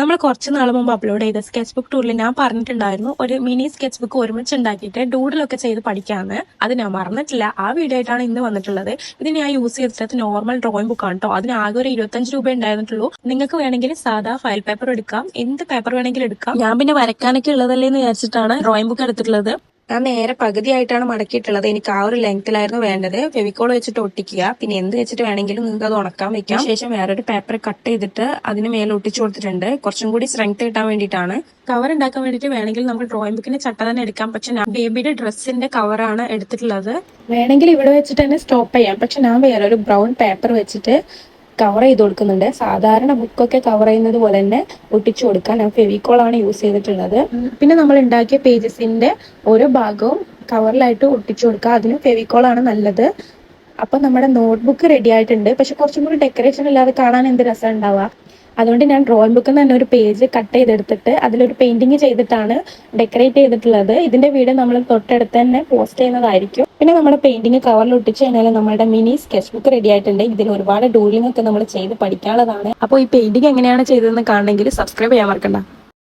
നമ്മൾ കുറച്ച് നാൾ മുമ്പ് അപ്ലോഡ് ചെയ്ത സ്കെച്ച് ബുക്ക് ടൂറിൽ ഞാൻ പറഞ്ഞിട്ടുണ്ടായിരുന്നു ഒരു മിനി സ്കെച്ച് ബുക്ക് ഒരുമിച്ച് ഉണ്ടാക്കിയിട്ട് ഡൂഡിലൊക്കെ ചെയ്ത് പഠിക്കാമെന്ന് അത് ഞാൻ മറന്നിട്ടില്ല. ആ വീഡിയോ ആയിട്ടാണ് ഇന്ന് വന്നിട്ടുള്ളത്. ഇത് ഞാൻ യൂസ് ചെയ്തിട്ട് നോർമൽ ഡ്രോയിങ് ബുക്കാണ് കേട്ടോ അതിന് ആകെ ഒരു ഇരുപത്തഞ്ച് രൂപ ഉണ്ടായിരുന്നുള്ളൂ. നിങ്ങൾക്ക് വേണമെങ്കിൽ സാധാ ഫയൽ പേപ്പർ എടുക്കാം. എന്ത് പേപ്പർ വേണമെങ്കിലും എടുക്കാം. ഞാൻ പിന്നെ വരക്കാനൊക്കെ ഉള്ളതല്ലേ എന്ന് വിചാരിച്ചിട്ടാണ് ഡ്രോയിങ് ബുക്ക് എടുത്തിട്ടുള്ളത്. ഞാൻ നേരെ പകുതിയായിട്ടാണ് മടക്കിയിട്ടുള്ളത്. എനിക്ക് ആ ഒരു ലെങ്ത്തിലായിരുന്നു വേണ്ടത്. ഫെവിക്കോൾ വെച്ചിട്ട് ഒട്ടിക്കുക. പിന്നെ എന്ത് വെച്ചിട്ട് വേണമെങ്കിലും നിങ്ങൾക്ക് അത് ഉണക്കാൻ വെക്കാം. ശേഷം വേറൊരു പേപ്പർ കട്ട് ചെയ്തിട്ട് അതിന് മേലെ ഒട്ടിച്ചു കൊടുത്തിട്ടുണ്ട്. കുറച്ചും കൂടി സ്ട്രെങ്ത് കിട്ടാൻ വേണ്ടിയിട്ടാണ്. കവർ ഉണ്ടാക്കാൻ വേണ്ടിയിട്ട് വേണമെങ്കിൽ നമുക്ക് ഡ്രോയിങ് ബുക്കിന്റെ ചട്ട തന്നെ എടുക്കാം. പക്ഷെ ഞാൻ ബേബിയുടെ ഡ്രസ്സിന്റെ കവറാണ് എടുത്തിട്ടുള്ളത്. വേണമെങ്കിൽ ഇവിടെ വെച്ചിട്ട് തന്നെ സ്റ്റോപ്പ് ചെയ്യാം. പക്ഷെ ഞാൻ വേറൊരു ബ്രൗൺ പേപ്പർ വെച്ചിട്ട് കവർ ചെയ്ത് കൊടുക്കുന്നുണ്ട്. സാധാരണ ബുക്കൊക്കെ കവർ ചെയ്യുന്നത് പോലെ തന്നെ ഒട്ടിച്ചു കൊടുക്കാൻ ഞാൻ ഫെവിക്കോൾ ആണ് യൂസ് ചെയ്തിട്ടുള്ളത്. പിന്നെ നമ്മൾ ഉണ്ടാക്കിയ പേജസിന്റെ ഓരോ ഭാഗവും കവറിലായിട്ട് ഒട്ടിച്ചു കൊടുക്കുക. അതിന് ഫെവിക്കോൾ ആണ് നല്ലത്. അപ്പൊ നമ്മുടെ നോട്ട്ബുക്ക് റെഡി ആയിട്ടുണ്ട്. പക്ഷെ കുറച്ചും കൂടി ഡെക്കറേഷൻ ഇല്ലാതെ കാണാൻ എന്ത് രസം ഉണ്ടാവുക? അതുകൊണ്ട് ഞാൻ ഡ്രോയിങ് ബുക്കിൽ നിന്ന് തന്നെ ഒരു പേജ് കട്ട് ചെയ്തെടുത്തിട്ട് അതിലൊരു പെയിന്റിങ് ചെയ്തിട്ടാണ് ഡെക്കറേറ്റ് ചെയ്തിട്ടുള്ളത്. ഇതിന്റെ വീഡിയോ നമ്മൾ തൊട്ടടുത്ത് തന്നെ പോസ്റ്റ് ചെയ്യുന്നതായിരിക്കും. പിന്നെ നമ്മുടെ പെയിന്റിങ് കവറിൽ ഒട്ടിച്ച് കഴിഞ്ഞാൽ നമ്മുടെ മിനി സ്കെച്ച് ബുക്ക് റെഡി ആയിട്ടുണ്ട്. ഇതിൽ ഒരുപാട് ഡൂളിംഗ് ഒക്കെ നമ്മൾ ചെയ്ത് പഠിക്കാനുള്ളതാണ്. അപ്പോൾ ഈ പെയിന്റിങ് എങ്ങനെയാണ് ചെയ്തതെന്ന് കാണണമെങ്കിൽ സബ്സ്ക്രൈബ് ചെയ്യാൻ മറക്കണ്ട.